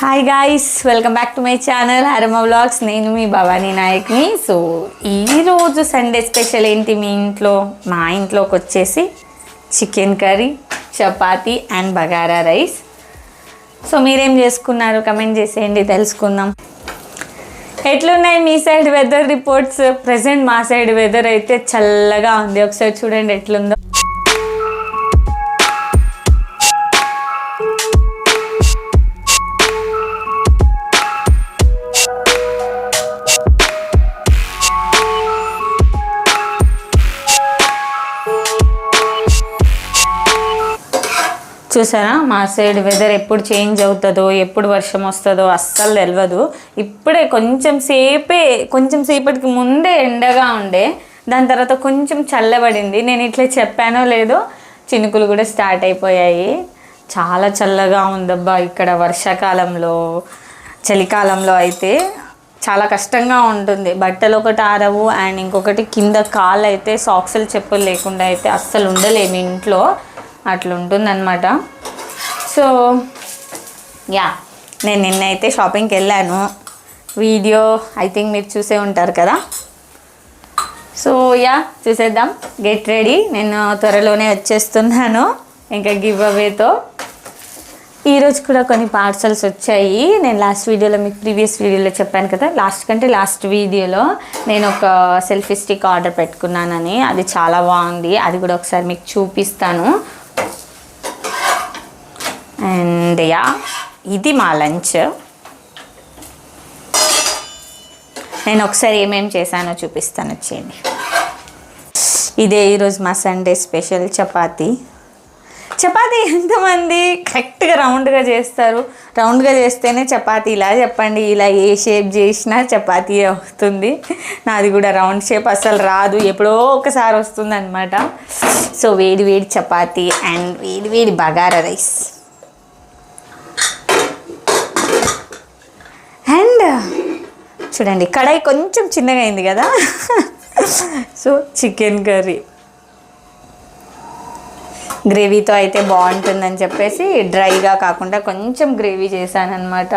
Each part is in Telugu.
Hi guys welcome back to my channel Harama vlogs నేను మీ భవానీ నాయక్ని. సో ఈరోజు సండే స్పెషల్ ఏంటి మీ ఇంట్లో? మా ఇంట్లోకి వచ్చేసి chicken curry chapati and bagara rice. So మీరేం చేసుకున్నారు? కమెంట్ చేసేయండి తెలుసుకుందాం. ఎట్లున్నాయి మీ సైడ్ వెదర్ రిపోర్ట్స్ ప్రజెంట్ మా సైడ్ వెదర్ అయితే చల్లగా ఉంది. ఒకసారి చూడండి ఎట్లుందో. చూసారా? మా సైడ్ వెదర్ ఎప్పుడు చేంజ్ అవుతుందో ఎప్పుడు వర్షం వస్తుందో అస్సలు తెలియదు ఇప్పుడే కొంచెం సేపే కొంచెం సేపటికి ముందే ఎండగా ఉండే. దాని తర్వాత కొంచెం చల్లబడింది. నేను ఇట్లా చెప్పానో లేదో చినుకులు కూడా స్టార్ట్ అయిపోయాయి. చాలా చల్లగా ఉందబ్బా ఇక్కడ వర్షాకాలంలో. చలికాలంలో అయితే చాలా కష్టంగా ఉంటుంది. బట్టలు ఒకటి ఆరవు అండ్ ఇంకొకటి కింద కాళ్ళు అయితే సాక్సులు చెప్పులు లేకుండా అయితే అస్సలు ఉండలేము ఇంట్లో. అట్లా ఉంటుందన్నమాట సో యా నేను నిన్న అయితే షాపింగ్కి వెళ్ళాను. వీడియో ఐ థింక్ మీరు చూసే ఉంటారు కదా. సో యా చూసేద్దాం. Get ready. నేను త్వరలోనే వచ్చేస్తున్నాను. ఇంకా గివ్ అవేతో. ఈరోజు కూడా కొన్ని పార్సల్స్ వచ్చాయి. నేను లాస్ట్ వీడియోలో మీకు ప్రీవియస్ వీడియోలో చెప్పాను కదా. లాస్ట్ కంటే లాస్ట్ వీడియోలో నేను ఒక సెల్ఫీ స్టిక్ ఆర్డర్ పెట్టుకున్నానని. అది చాలా బాగుంది. అది కూడా ఒకసారి మీకు చూపిస్తాను. అండ్ యా ఇది మా లంచ్ నేను ఒకసారి ఏమేమి చేశానో చూపిస్తాను వచ్చేయండి. ఇదే ఈరోజు మా సండే స్పెషల్ చపాతీ. చపాతీ ఎంతమంది కరెక్ట్గా రౌండ్గా చేస్తారు? రౌండ్గా చేస్తేనే చపాతీ ఇలా చెప్పండి ఇలా ఏ షేప్ చేసినా చపాతీ అవుతుంది. నాది కూడా రౌండ్ షేప్ అసలు రాదు ఎప్పుడో ఒకసారి వస్తుంది అనమాట సో వేడి వేడి చపాతీ అండ్ వేడి వేడి బగారా రైస్ అండ్ చూడండి కడాయి కొంచెం చిన్నగా అయింది కదా? So chicken curry. గ్రేవీతో అయితే బాగుంటుందని చెప్పేసి డ్రైగా కాకుండా కొంచెం గ్రేవీ చేశాను అనమాట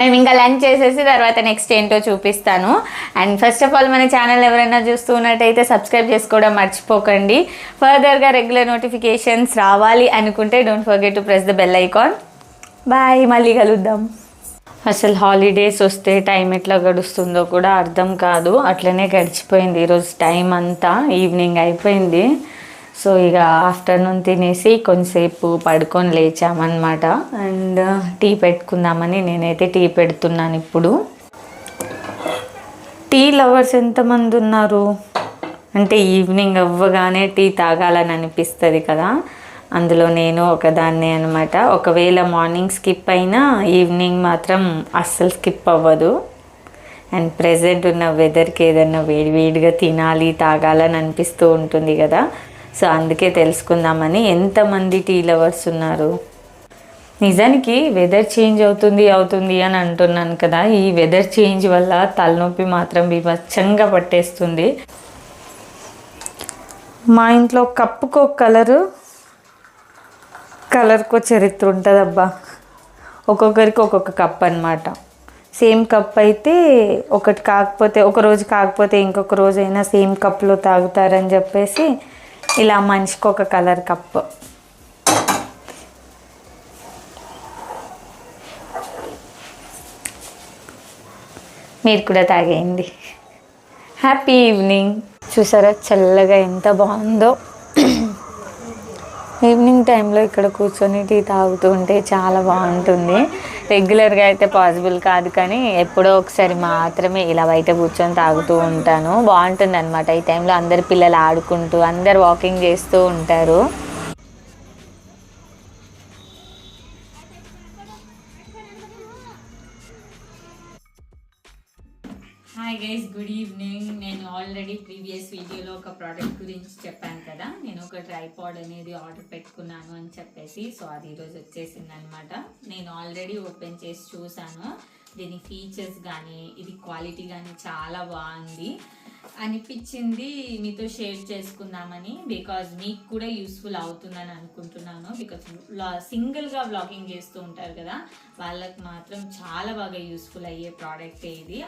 మేము ఇంకా లంచ్ చేసేసి తర్వాత నెక్స్ట్ ఏంటో చూపిస్తాను. అండ్ ఫస్ట్ ఆఫ్ ఆల్ మన ఛానల్ ఎవరైనా చూస్తూ ఉన్నట్టయితే సబ్స్క్రైబ్ చేసుకోవడం మర్చిపోకండి. ఫర్దర్గా రెగ్యులర్ నోటిఫికేషన్స్ రావాలి అనుకుంటే don't forget to press the bell icon bye మళ్ళీ కలుద్దాం. అసలు హాలిడేస్ వస్తే టైం ఎట్లా గడుస్తుందో కూడా అర్థం కాదు. అట్లనే గడిచిపోయింది. ఈరోజు టైం అంతా ఈవినింగ్ అయిపోయింది. సో ఇక ఆఫ్టర్నూన్ తినేసి కొంతసేపు పడుకొని లేచామన్నమాట. అండ్ uh, టీ పెట్టుకుందామని నేనైతే టీ పెడుతున్నాను ఇప్పుడు. టీ లవర్స్ ఎంతమంది ఉన్నారు? అంటే ఈవినింగ్ అవ్వగానే టీ తాగాలని అనిపిస్తుంది కదా. అందులో నేను ఒకదాన్నే అనమాట ఒకవేళ మార్నింగ్ స్కిప్ అయినా ఈవినింగ్ మాత్రం అస్సలు స్కిప్ అవ్వదు. అండ్ ప్రజెంట్ ఉన్న వెదర్కి ఏదన్నా వేడివేడిగా తినాలి తాగాలని అనిపిస్తూ ఉంటుంది కదా. సో అందుకే తెలుసుకుందామని ఎంతమంది టీ లవర్స్ ఉన్నారు? నిజానికి వెదర్ చేంజ్ అవుతుంది అవుతుంది అని అంటున్నాను కదా. ఈ వెదర్ చేంజ్ వల్ల తలనొప్పి మాత్రం బీభత్సంగా పట్టేస్తుంది. మా ఇంట్లో కప్పుకో కలరు కలర్కో చరిత్ర ఉంటుందబ్బా. ఒక్కొక్కరికి ఒక్కొక్క కప్ అనమాట సేమ్ కప్ అయితే ఒకటి కాకపోతే ఒక రోజు కాకపోతే ఇంకొక రోజు అయినా సేమ్ కప్లో తాగుతారని చెప్పేసి ఇలా మనిషికి ఒక కలర్ కప్ మీరు కూడా తాగేయండి. Happy evening. చూసారా? చల్లగా ఎంత బాగుందో. ఈవినింగ్ టైంలో ఇక్కడ కూర్చొని టీ తాగుతూ ఉంటే చాలా బాగుంటుంది. రెగ్యులర్గా అయితే పాసిబుల్ కాదు కానీ ఎప్పుడో ఒకసారి మాత్రమే ఇలా బయట కూర్చొని తాగుతూ ఉంటాను. బాగుంటుంది అనమాట ఈ టైంలో అందరు పిల్లలు ఆడుకుంటూ అందరు వాకింగ్ చేస్తూ ఉంటారు. హాయ్ గైస్ గుడ్ ఈవినింగ్ నేను ఆల్రెడీ ప్రీవియస్ వీడియోలో ఒక ప్రోడక్ట్ గురించి చెప్పాను కదా. నేను ఒక ట్రైపాడ్ అనేది ఆర్డర్ పెట్టుకున్నాను అని చెప్పేసి. సో అది ఈరోజు వచ్చేసింది అనమాట నేను ఆల్రెడీ ఓపెన్ చేసి చూసాను దీని ఫీచర్స్ కానీ ఇది క్వాలిటీ కానీ చాలా బాగుంది. అనిపించింది మీతో షేర్ చేసుకుందామని బికాజ్ మీకు కూడా యూస్ఫుల్ అవుతుందని అనుకుంటున్నాను. బికాజ్ సింగిల్గా వ్లాగింగ్ చేస్తూ ఉంటారు కదా. వాళ్ళకి మాత్రం చాలా బాగా యూస్ఫుల్ అయ్యే ప్రోడక్ట్ ఇది.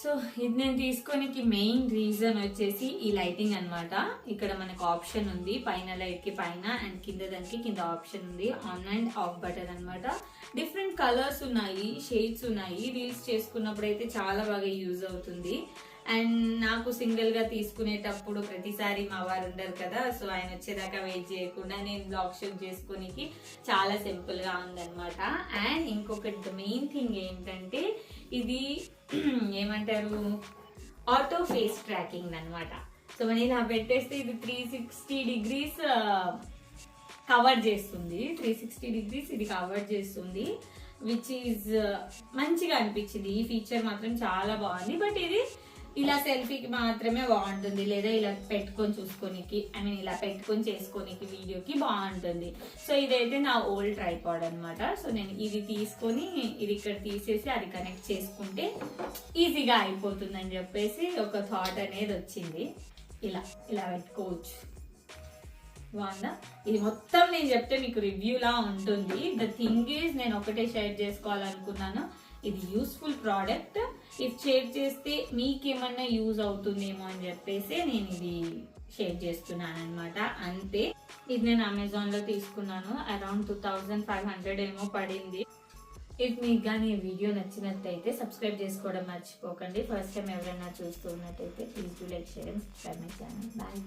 సో ఇది నేను తీసుకోనికి మెయిన్ రీజన్ వచ్చేసి ఈ లైటింగ్ అన్నమాట. ఇక్కడ మనకు ఆప్షన్ ఉంది పైన లైట్కి పైన అండ్ కింద దానికి కింద ఆప్షన్ ఉంది. ఆన్ అండ్ ఆఫ్ బటన్ అన్నమాట. డిఫరెంట్ కలర్స్ ఉన్నాయి షేడ్స్ ఉన్నాయి. రీల్స్ చేసుకున్నప్పుడు అయితే చాలా బాగా యూజ్ అవుతుంది. అండ్ నాకు సింగిల్గా తీసుకునేటప్పుడు ప్రతిసారి మా వారు ఉండరు కదా సో ఆయన వచ్చేదాకా వెయిట్ చేయకుండా నేను బ్లాక్ షూట్ చేసుకోనికి చాలా సింపుల్గా ఉందనమాట అండ్ ఇంకొకటి మెయిన్ థింగ్ ఏంటంటే ఇది ఏమంటారు? ఆటో ఫేస్ ట్రాకింగ్ అన్నమాట. సో మనం ఇలా పెట్టేస్తే ఇది త్రీ సిక్స్టీ డిగ్రీస్ కవర్ చేస్తుంది. త్రీ సిక్స్టీ డిగ్రీస్ ఇది కవర్ చేస్తుంది విచ్ ఈజ్ మంచిగా అనిపించింది. ఈ ఫీచర్ మాత్రం చాలా బాగుంది. బట్ ఇది ఇలా సెల్ఫీకి మాత్రమే బాగుంటుంది. లేదా ఇలా పెట్టుకొని చూసుకోనికి ఐ మీన్ ఇలా పెట్టుకొని చేసుకోనికి వీడియోకి బాగుంటుంది. సో ఇదైతే నా ఓల్డ్ ట్రైపాడ్ అనమాట సో నేను ఇది తీసుకొని ఇది ఇక్కడ తీసేసి అది కనెక్ట్ చేసుకుంటే ఈజీగా అయిపోతుందని చెప్పేసి ఒక థాట్ అనేది వచ్చింది. ఇలా ఇలా పెట్టుకోవచ్చు. బాగుందా? ఇది మొత్తం నేను చెప్తే మీకు రివ్యూలా ఉంటుంది. ద థింగ్ ఈజ్ నేను ఒకటే షేర్ చేసుకోవాలనుకున్నాను. ఇది యూస్ఫుల్ ప్రోడక్ట్ ఇది షేర్ చేస్తే మీకేమన్నా యూజ్ అవుతుందేమో అని చెప్పేసి నేను ఇది షేర్ చేస్తున్నాను అనమాట అంతే. ఇది నేను అమెజాన్లో తీసుకున్నాను. Around two thousand five hundred ఏమో పడింది. ఇఫ్ మీకు కానీ ఈ వీడియో నచ్చినట్టయితే సబ్స్క్రైబ్ చేసుకోవడం మర్చిపోకండి. ఫస్ట్ టైం ఎవరైనా చూస్తున్నట్టయితే please do like share and subscribe my channel bye